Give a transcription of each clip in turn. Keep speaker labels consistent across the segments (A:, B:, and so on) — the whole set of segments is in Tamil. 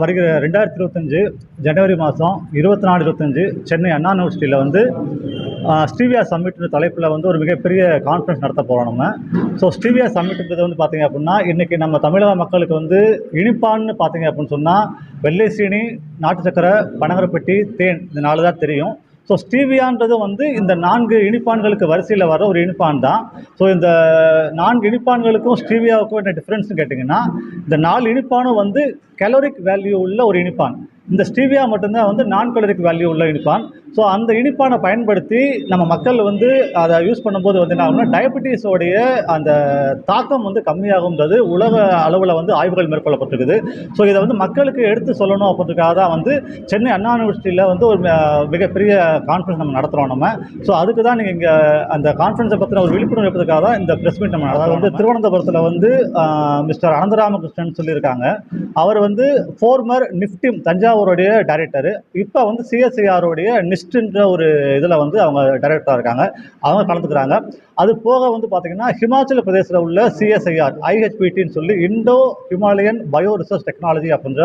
A: வருகிற ரெண்டாயிரத்தி இருபத்தஞ்சு ஜனவரி மாதம் இருபத்தி நாலு இருபத்தஞ்சு சென்னை அண்ணா யூனிவர்சிட்டியில் வந்து ஸ்டீவியா சம்மிட்ன்ற தலைப்பில் வந்து ஒரு மிகப்பெரிய கான்ஃபரன்ஸ் நடத்த போகிறோம் நம்ம. ஸோ ஸ்டீவியா சம்மிட்ன்றது வந்து பார்த்தீங்க அப்படின்னா இன்றைக்கி நம்ம தமிழக மக்களுக்கு வந்து இனிப்பான்னு பார்த்தீங்க அப்படின்னு சொன்னால் வெள்ளை சீனி நாட்டு சக்கரை பனகரப்பட்டி தேன் இந்த நாலு தான் தெரியும். ஸோ ஸ்டீவியான்றது வந்து இந்த நான்கு இனிப்பான்களுக்கு வரிசையில் வர ஒரு இனிப்பான் தான். ஸோ இந்த நான்கு இனிப்பான்களுக்கும் ஸ்டீவியாவுக்கும் என்ன டிஃப்ரென்ஸ்னு கேட்டிங்கன்னா இந்த நாலு இனிப்பானும் வந்து கலோரிக் வேல்யூ உள்ள ஒரு இனிப்பான். இந்த ஸ்டீவியா மட்டும்தான் வந்து நான் கலோரிக் வேல்யூ உள்ள இனிப்பான். ஸோ அந்த இனிப்பானை பயன்படுத்தி நம்ம மக்கள் வந்து அதை யூஸ் பண்ணும்போது வந்து என்ன ஆகும்னா டயபெட்டிஸோடைய அந்த தாக்கம் வந்து கம்மியாகும்ன்றது உலக அளவில் வந்து ஆய்வுகள் மேற்கொள்ளப்பட்டிருக்குது. ஸோ இதை வந்து மக்களுக்கு எடுத்து சொல்லணும் அப்படின்றதுக்காக தான் வந்து சென்னை அண்ணா யூனிவர்சிட்டியில் வந்து ஒரு மிகப்பெரிய கான்ஃபரன்ஸ் நம்ம நடத்துகிறோம் நம்ம. ஸோ அதுக்கு தான் நீங்கள் இங்கே அந்த கான்ஃபரன்ஸை பற்றின ஒரு விழிப்புணர்வு எடுப்பதற்காக தான் இந்த ப்ரெஸ் மீட் நம்ம அதாவது வந்து திருவனந்தபுரத்தில் வந்து மிஸ்டர் அனந்தராமகிருஷ்ணன் சொல்லியிருக்காங்க. அவர் வந்து ஃபோர்மர் நிஃப்டிம் தஞ்சாவூருடைய டைரக்டர் இப்போ வந்து சிஎஸ்ஐஆருடைய நிஸ்ட்ன்ற ஒரு இதில் வந்து அவங்க டைரக்டராக இருக்காங்க. அவங்க கலந்துக்கிறாங்க. அது போக வந்து பார்த்தீங்கன்னா ஹிமாச்சல பிரதேசத்தில் உள்ள சிஎஸ்ஐஆர் ஐஹெச்பிடின்னு சொல்லி Indo Himalayan bio research technology அப்படின்ற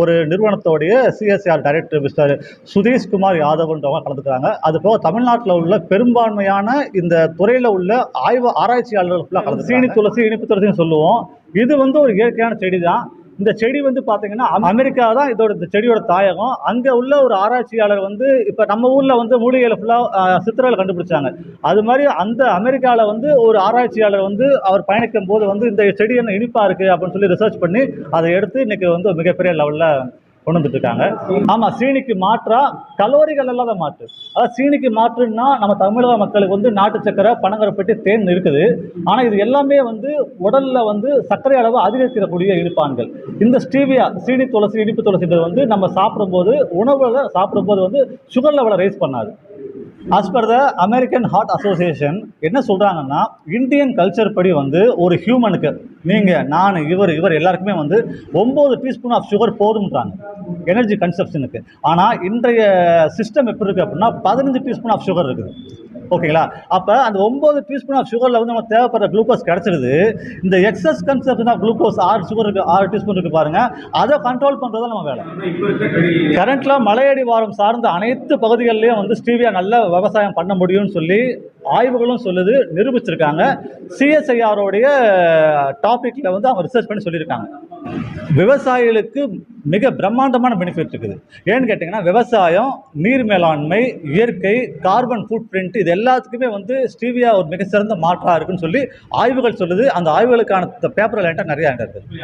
A: ஒரு நிறுவனத்தோடைய சிஎஸ்ஐஆர் டைரக்டர் மிஸ்டர் சுதீஷ்குமார் யாதவ்ன்றவங்க கலந்துக்கிறாங்க. அது போக தமிழ்நாட்டில் உள்ள பெரும்பான்மையான இந்த துறையில் உள்ள ஆய்வு ஆராய்ச்சியாளர்கள் ஃபுல்லாக கலந்து சீனி துளசி இனிப்பு துளசின்னு சொல்லுவோம். இது வந்து ஒரு இயற்கையான செடி தான் இந்த செடி வந்து பார்த்தீங்கன்னா அமெரிக்கா தான் இதோட இந்த செடியோட தாயகம். அங்கே உள்ள ஒரு ஆராய்ச்சியாளர் வந்து இப்போ நம்ம ஊரில் வந்து மூலிகையில் ஃபுல்லாக சித்திரையில் கண்டுபிடிச்சாங்க. அது மாதிரி அந்த அமெரிக்காவில் வந்து ஒரு ஆராய்ச்சியாளர் வந்து அவர் பயணிக்கும் போது வந்து இந்த செடி என்ன இனிப்பாக இருக்குது அப்படின்னு சொல்லி ரிசர்ச் பண்ணி அதை எடுத்து இன்றைக்கி வந்து மிகப்பெரிய லெவலில் கொண்டு வந்துட்டு இருக்காங்க ஆமாம் சீனிக்கு மாற்றா கலோரிகள் இல்லாத மாற்று அதாவது சீனிக்கு மாற்றுன்னா நம்ம தமிழக மக்களுக்கு வந்து நாட்டு சக்கரை பனங்கரப்பட்டு தேன் இருக்குது. ஆனால் இது எல்லாமே வந்து உடலில் வந்து சர்க்கரை அளவு அதிகரிக்கக்கூடிய இனிப்பான்கள். இந்த ஸ்டீவியா சீனி துளசி இனிப்பு துளசின்றது வந்து நம்ம சாப்பிடும்போது உணவில் சாப்பிடும்போது வந்து சுகர் லெவலை ரைஸ் பண்ணாது. As per the American heart association என்ன சொல்கிறாங்கன்னா இந்தியன் கல்ச்சர் படி வந்து ஒரு ஹியூமனுக்கு நீங்கள் நான் இவர் இவர் எல்லாருக்குமே வந்து ஒம்பது டீஸ்பூன் ஆஃப் சுகர் போதும்ன்றாங்க. எனர்ஜி கன்சப்ஷனுக்கு ஆனால் இன்றைய சிஸ்டம் எப்படி இருக்குது அப்படின்னா பதினஞ்சு டீஸ்பூன் ஆஃப் சுகர் இருக்குது. ஓகேங்களா அப்போ அந்த ஒம்பது டீஸ்பூன் ஆஃப் சுகரில் வந்து நமக்கு தேவைப்படுற குளுக்கோஸ் கிடச்சிருது. இந்த எக்ஸஸ் கன்சப்ஷன் ஆஃப் குளுக்கோஸ் ஆறு சுகர் இருக்குது ஆறு டீஸ்பூன் இருக்குது பாருங்கள் அதை கண்ட்ரோல் பண்ணுறது நம்ம வேலை. கரண்ட்டில் மலையடி வாரம் சார்ந்த அனைத்து பகுதிகளிலையும் வந்து ஸ்டீவியா நல்ல விவசாயம் பண்ண முடியும்னு சொல்லி ஆய்வுகளும் சொல்லுது நிரூபிச்சிருக்காங்க. சிஎஸ்ஐஆரோடைய டாப் டாபிக்ல வந்து அவங்க ரிசர்ச் பண்ணி சொல்லியிருக்காங்க. விவசாயிகளுக்கு மிக பிரம்மாண்டமான பெனிஃபிட் இருக்குது. ஏன்னு கேட்டிங்கன்னா விவசாயம் நீர் மேலாண்மை இயற்கை கார்பன் ஃபுட் பிரிண்ட் இது எல்லாத்துக்குமே வந்து ஸ்டீவியா ஒரு மிக சிறந்த மாற்றாக இருக்குன்னு சொல்லி ஆய்வுகள் சொல்லுது. அந்த ஆய்வுகளுக்கான பேப்பர் என்கிட்ட நிறையா இருக்குது